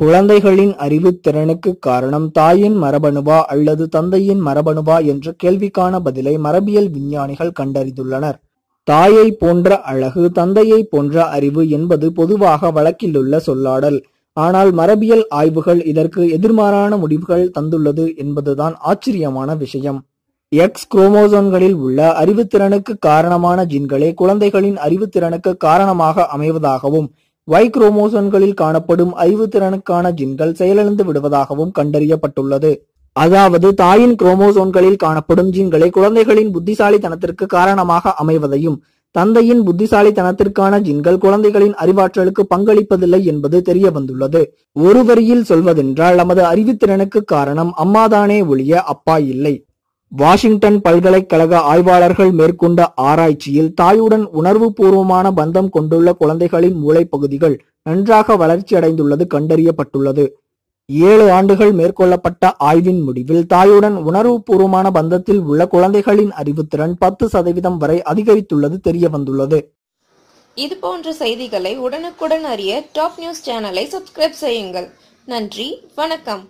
குழந்தைகளின் அறிவுத்திறனுக்கு காரணம் தாயின் மரபணுவா அல்லது தந்தையின் மரபணுவா என்ற கேள்விக்கான பதிலை மரபியல் விஞ்ஞானிகள் கண்டறிந்துள்ளனர். தாயை போன்ற அழகு தந்தையை போன்ற அறிவு என்பது பொதுவாக வழக்கிலுள்ள சொல்லாடல். ஆனால் மரபியல் ஆய்வுகள் இதற்கு எதிர்மாறான முடிவுகள் தந்துள்ளது என்பதுதான் ஆச்சரியமான விஷயம். எக்ஸ் குரோமோசோன்களில் உள்ள அறிவுத்திறனுக்கு காரணமான ஜீன்களே குழந்தைகளின் அறிவுத்திறனுக்கு காரணமாக அமைவதாகவும் Y குரோமோசோன்களில் காணப்படும் அறிவுத்திறனுக்கான ஜின்கள் செயலிழந்து விடுவதாகவும் கண்டறியப்பட்டுள்ளது. அதாவது தாயின் குரோமோசோன்களில் காணப்படும் ஜீன்களை குழந்தைகளின் புத்திசாலித்தனத்திற்கு காரணமாக அமைவதையும் தந்தையின் புத்திசாலித்தனத்திற்கான ஜீன்கள் குழந்தைகளின் அறிவாற்றலுக்கு பங்களிப்பதில்லை என்பது தெரிய வந்துள்ளது ஒரு வரியில் சொல்வதென்றால் நமது அறிவுத்திறனுக்கு காரணம் அம்மாதானே ஒழிய அப்பா இல்லை. வாஷிங்டன் பல்கலைக்கழக ஆய்வாளர்கள் மேற்கொண்ட ஆராய்ச்சியில் தாயுடன் உணர்வுபூர்வமான பந்தம் கொண்டுள்ள குழந்தைகளின் மூளைப்பகுதிகள் நன்றாக வளர்ச்சியடைந்துள்ளது கண்டறியப்பட்டுள்ளது. ஏழு ஆண்டுகள் மேற்கொள்ளப்பட்ட ஆய்வின் முடிவில் தாயுடன் உணர்வுபூர்வமான பந்தத்தில் உள்ள குழந்தைகளின் அறிவுத்திறன் பத்து சதவீதம் வரை அதிகரித்துள்ளது தெரிய வந்துள்ளது இது போன்ற செய்திகளை உடனுக்குடன் அறிய டாப் நியூஸ் சேனலை சப்ஸ்கிரைப் செய்யுங்கள். நன்றி வணக்கம்.